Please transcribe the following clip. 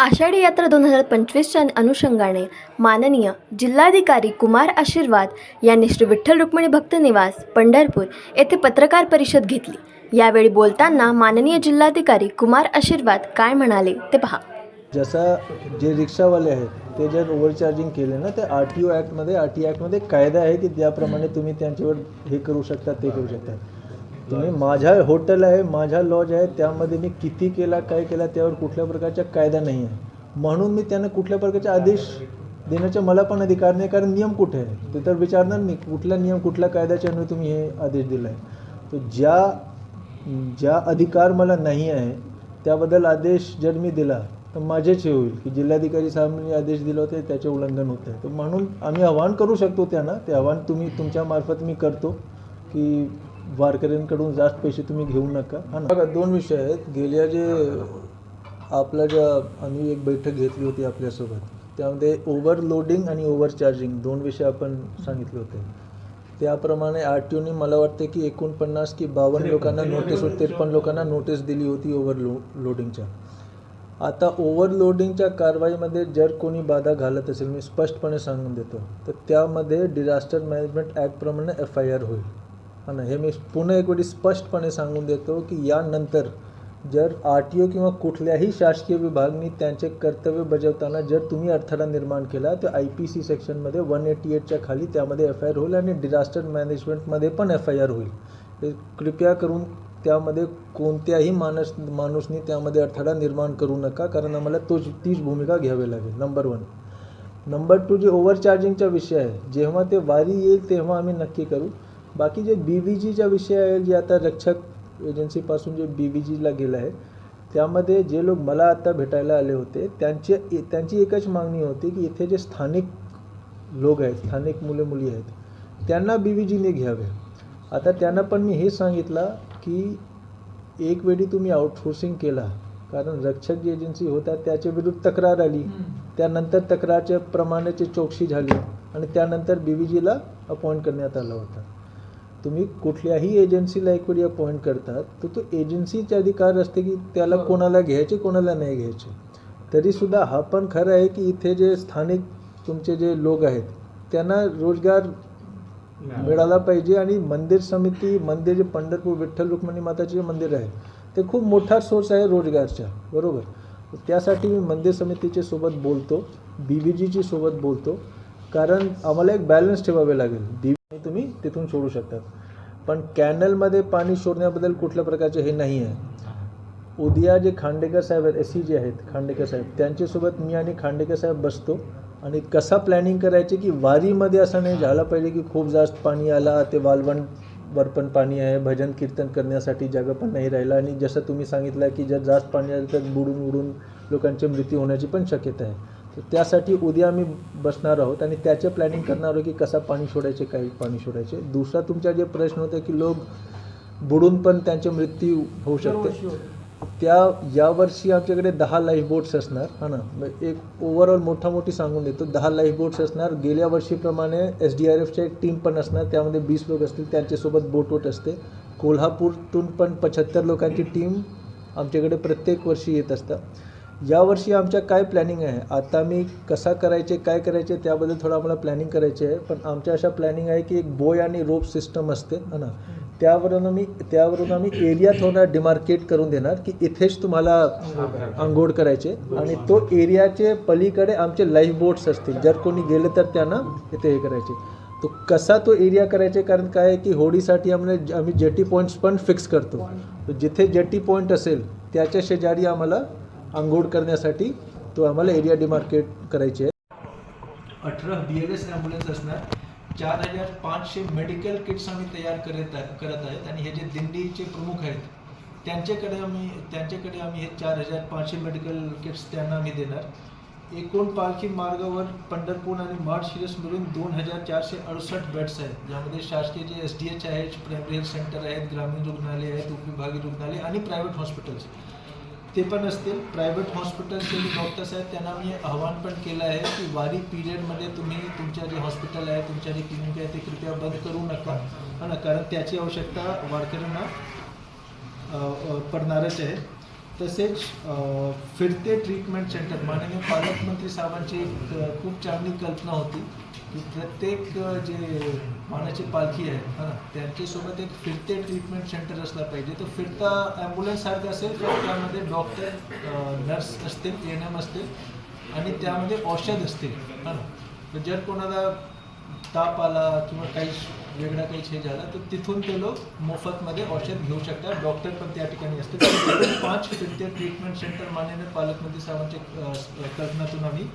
आषाढी यात्रा दोन हजार पंचवीसच्या अनुषंगाने माननीय जिल्हाधिकारी कुमार आशीर्वाद यांनी श्री विठ्ठल रुक्मिणी भक्त निवास पंढरपूर येथे पत्रकार परिषद घेतली. यावेळी बोलताना माननीय जिल्हाधिकारी कुमार आशीर्वाद काय म्हणाले ते पहा. जसं जे रिक्षावाले आहेत ते जर ओव्हरचार्जिंग केले ना ते आर टी ओ ॲक्टमध्ये आर टी ॲक्टमध्ये कायदा आहे की त्याप्रमाणे तुम्ही त्यांच्यावर हे करू शकता ते करू शकता. तुम्ही माझ्या हॉटेल आहे माझ्या लॉज आहे त्यामध्ये मी किती केला काय केला त्यावर कुठल्या प्रकारचा कायदा नाही आहे. म्हणून मी त्यांना कुठल्या प्रकारचे आदेश देण्याचा मला पण अधिकार नाही कारण नियम कुठे आहे? ते तर विचारणार नाही कुठला नियम कुठल्या कायद्याच्या अन्वये तुम्ही हे आदेश दिला आहे तर ज्या ज्या अधिकार मला नाही आहे त्याबद्दल आदेश जर मी दिला तर माझेच हे होईल की जिल्हाधिकारी साहेबांनी आदेश दिले होते त्याचे उल्लंघन होते तर म्हणून आम्ही आवाहन करू शकतो त्यांना ते आवाहन तुम्ही तुमच्यामार्फत मी करतो की वारकऱ्यांकडून जास्त पैसे तुम्ही घेऊ नका. हा ना? बघा दोन विषय आहेत. गेल्या जे आपल्या ज्या आम्ही एक बैठक घेतली होती आपल्यासोबत त्यामध्ये ओव्हरलोडिंग आणि ओव्हरचार्जिंग दोन विषय आपण सांगितले होते. त्याप्रमाणे आर टी ओनी मला वाटते की एकोणपन्नास की बावन्न लोकांना नोटीस त्रेपन्न लोकांना नोटीस दिली होती ओव्हरलो लोडिंगच्या आता ओव्हरलोडिंगच्या कारवाईमध्ये जर कोणी बाधा घालत असेल मी स्पष्टपणे सांगून देतो तर त्यामध्ये डिझास्टर मॅनेजमेंट ॲक्टप्रमाणे एफ आय आर होईल. आणि ना हे मी पुन्हा एक वेळी स्पष्टपणे सांगून देतो की यानंतर जर आर टी ओ किंवा कुठल्याही शासकीय विभागनी त्यांचे कर्तव्य बजावताना जर तुम्ही अडथळा निर्माण केला तर आय पी सी सेक्शनमध्ये वन एटी एटच्या खाली त्यामध्ये एफ आय आर होईल आणि डिझास्टर मॅनेजमेंटमध्ये पण एफ आय आर होईल. कृपया करून त्यामध्ये कोणत्याही माणूस माणूसनी त्यामध्ये अडथळा निर्माण करू नका कारण आम्हाला तोच तीच भूमिका घ्यावी लागेल. नंबर वन नंबर टू जे ओव्हरचार्जिंगचा विषय आहे जेव्हा ते वारी येईल तेव्हा आम्ही नक्की करू. बाकी जे बी व्ही जीचा विषय आहे जे आता रक्षक एजन्सीपासून जे बी व्ही जीला गेलं आहे त्यामध्ये जे लोक मला आता भेटायला आले होते त्यांचे त्यांची एकच मागणी होती की इथे जे स्थानिक लोक आहेत स्थानिक मुले मुली आहेत त्यांना बी व्ही जीने घ्यावे. आता त्यांना पण मी हे सांगितलं की एक वेळी तुम्ही आउटसोर्सिंग केला कारण रक्षक जी एजन्सी होता त्याच्या विरुद्ध तक्रार आली. त्यानंतर तक्रारच्या प्रमाणाची चौकशी झाली आणि त्यानंतर बी व्ही जीला अपॉइंट करण्यात आला होता. तुम्ही कुठल्याही एजन्सीला एक वेळी अपॉइंट करतात तर तो एजन्सीचे अधिकार असते की त्याला कोणाला घ्यायचे कोणाला नाही घ्यायचे. तरीसुद्धा हा पण खरं आहे की इथे जे स्थानिक तुमचे जे लोक आहेत त्यांना रोजगार मिळाला. पाहिजे आणि मंदिर समिती मंदिर जे पंढरपूर विठ्ठल रुक्मिणी माताचे जे मंदिर आहे ते खूप मोठा सोर्स आहे रोजगारचा बरोबर? त्यासाठी मी मंदिर समितीचे सोबत बोलतो बी बी जीची सोबत बोलतो. कारण आम्हाला एक बॅलन्स ठेवावे लागेल. बी तुम्ही तिथून सोडू शकतात पण कॅनलमध्ये पाणी सोडण्याबद्दल कुठल्या प्रकारचे हे नाही आहे. उद्या जे खांडेकर साहेब आहेत एस सी जे आहेत खांडेकर साहेब त्यांच्यासोबत मी आणि खांडेकर साहेब बसतो. आणि कसा प्लॅनिंग करायचे की वारीमध्ये असं नाही झालं पाहिजे की खूप जास्त पाणी आला ते वालवणवर पण पाणी आहे भजन कीर्तन करण्यासाठी जागा पण नाही राहिला. आणि जसं तुम्ही सांगितलं की जर जास्त पाणी आलं तर बुडून उडून लोकांचे मृत्यू होण्याची पण शक्यता आहे. तर त्यासाठी उद्या आम्ही बसणार आहोत आणि त्याचे प्लॅनिंग करणार आहोत की कसा पाणी सोडायचे काही पाणी सोडायचे. दुसरा तुमचा जे प्रश्न होता की लोक बुडून पण त्यांचे मृत्यू होऊ शकते. त्या यावर्षी आमच्याकडे दहा लाईफ बोट्स असणार हा ना. मग एक ओव्हरऑल मोठा मोठी सांगून देतो दहा लाईफ बोट्स असणार. गेल्या वर्षीप्रमाणे एस डी आर एफच्या एक टीम पण असणार त्यामध्ये वीस लोक असतील त्यांच्यासोबत बोट वोट असते. कोल्हापूरतून पण पचहत्तर लोकांची टीम आमच्याकडे प्रत्येक वर्षी येत असतात. यावर्षी आमच्या काय प्लॅनिंग आहे? आता मी कसा करायचे काय करायचे त्याबद्दल थोडं आम्हाला प्लॅनिंग करायचे आहे. पण आमच्या अशा प्लॅनिंग आहे की एक बोय आणि रोप सिस्टम असते है ना? त्यावरून आम्ही त्यावरून आम्ही एरिया थोडा डिमार्केट करून देणार की इथेच तुम्हाला आंघोळ करायचे. आणि तो एरियाचे पलीकडे आमचे लाईफ बोट्स असतील. जर कोणी गेले तर त्यांना इथे हे करायचे. तो कसा तो एरिया करायचे? कारण काय आहे की होडीसाठी आम्ही आम्ही जेटी पॉईंट्स पण फिक्स करतो. जिथे जेटी पॉईंट असेल त्याच्या शेजारी आम्हाला आंघोळ करण्यासाठी तो आम्हाला एरिया डिमार्केट करायचे आहे. अठरा बी एल एस ॲम्ब्युलन्स असणार. चार हजार पाचशे मेडिकल किट्स आम्ही तयार करत आहे करत आहेत आणि हे जे दिंडीचे प्रमुख आहेत त्यांच्याकडे आम्ही त्यांच्याकडे आम्ही हे चार हजार पाचशे मेडिकल किट्स त्यांना आम्ही देणार. एकूण पालखी मार्गावर पंढरपूर आणि मार्शिरस मिळून दोन हजार चारशे अडुसष्ट बेड्स आहेत. ज्यामध्ये शासकीय जे एस डी एच आहेत प्रायमरी हेल्थ सेंटर आहेत ग्रामीण रुग्णालय आहेत उपविभागीय रुग्णालय आणि प्रायव्हेट हॉस्पिटल्स ते पण असतील. प्रायव्हेट हॉस्पिटलचे जे डॉक्टर्स आहेत त्यांना मी आव्हान पण केलं आहे की वारी पिरियडमध्ये तुम्ही तुमच्या जे हॉस्पिटल आहे तुमच्या जे क्लिनिक आहे ते कृपया बंद करू नका. हा ना कारण त्याची आवश्यकता वारकऱ्यांना पडणारच आहे. तसेच फिरते ट्रीटमेंट सेंटर माननीय पालकमंत्री साहेबांची खूप चांगली कल्पना होती. की प्रत्येक जे मानाची पालखी आहे हा ना त्यांच्यासोबत एक फिरते ट्रीटमेंट सेंटर असला पाहिजे. तर फिरता ॲम्ब्युलन्ससारखं असेल तर त्यामध्ये डॉक्टर नर्स असतील एन एम असतील आणि त्यामध्ये औषध असतील हा ना. तर जर कोणाला ताप आला किंवा काही वेगळा काही हे झाला तर तिथून ते लोक मोफतमध्ये औषध घेऊ शकतात. डॉक्टर पण त्या ठिकाणी असते पाच फिरते ट्रीटमेंट सेंटर माननीय पालकमंत्री साहेबांच्या कल्पनातून आम्ही